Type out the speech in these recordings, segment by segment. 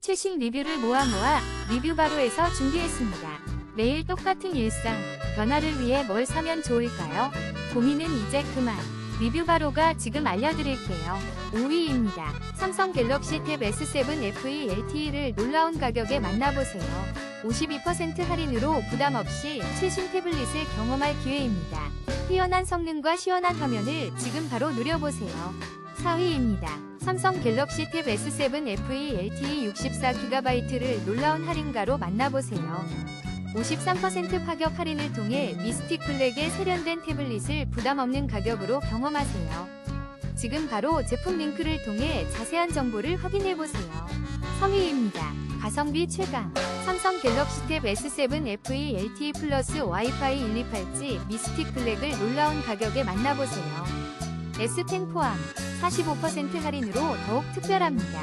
최신 리뷰를 모아 모아 리뷰 바로에서 준비했습니다. 매일 똑같은 일상, 변화를 위해 뭘 사면 좋을까요? 고민은 이제 그만. 리뷰 바로가 지금 알려드릴게요. 5위입니다. 삼성 갤럭시 탭 S7 FE LTE를 놀라운 가격에 만나보세요. 52% 할인으로 부담 없이 최신 태블릿을 경험할 기회입니다. 뛰어난 성능과 시원한 화면을 지금 바로 누려보세요. 4위입니다. 삼성 갤럭시 탭 S7 FE LTE 64GB를 놀라운 할인가로 만나보세요. 53% 파격 할인을 통해 미스틱 블랙의 세련된 태블릿을 부담 없는 가격으로 경험하세요. 지금 바로 제품 링크를 통해 자세한 정보를 확인해보세요. 3위입니다. 가성비 최강. 삼성 갤럭시 탭 S7 FE LTE 플러스 와이파이 1280 미스틱 블랙을 놀라운 가격에 만나보세요. S10 포함 45% 할인으로 더욱 특별합니다.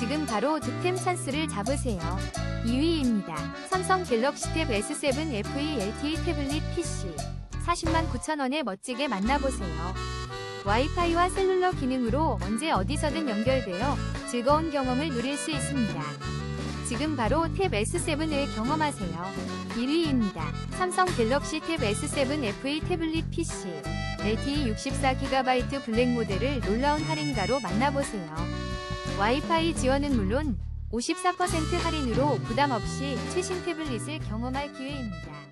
지금 바로 득템 찬스를 잡으세요. 2위입니다. 삼성 갤럭시 탭 S7 FE LTE 태블릿 PC 40만 9천원에 멋지게 만나보세요. 와이파이와 셀룰러 기능으로 언제 어디서든 연결되어 즐거운 경험을 누릴 수 있습니다. 지금 바로 탭 S7을 경험하세요. 1위입니다. 삼성 갤럭시 탭 S7 FE 태블릿 PC LTE 64GB 블랙 모델을 놀라운 할인가로 만나보세요. 와이파이 지원은 물론 54% 할인으로 부담 없이 최신 태블릿을 경험할 기회입니다.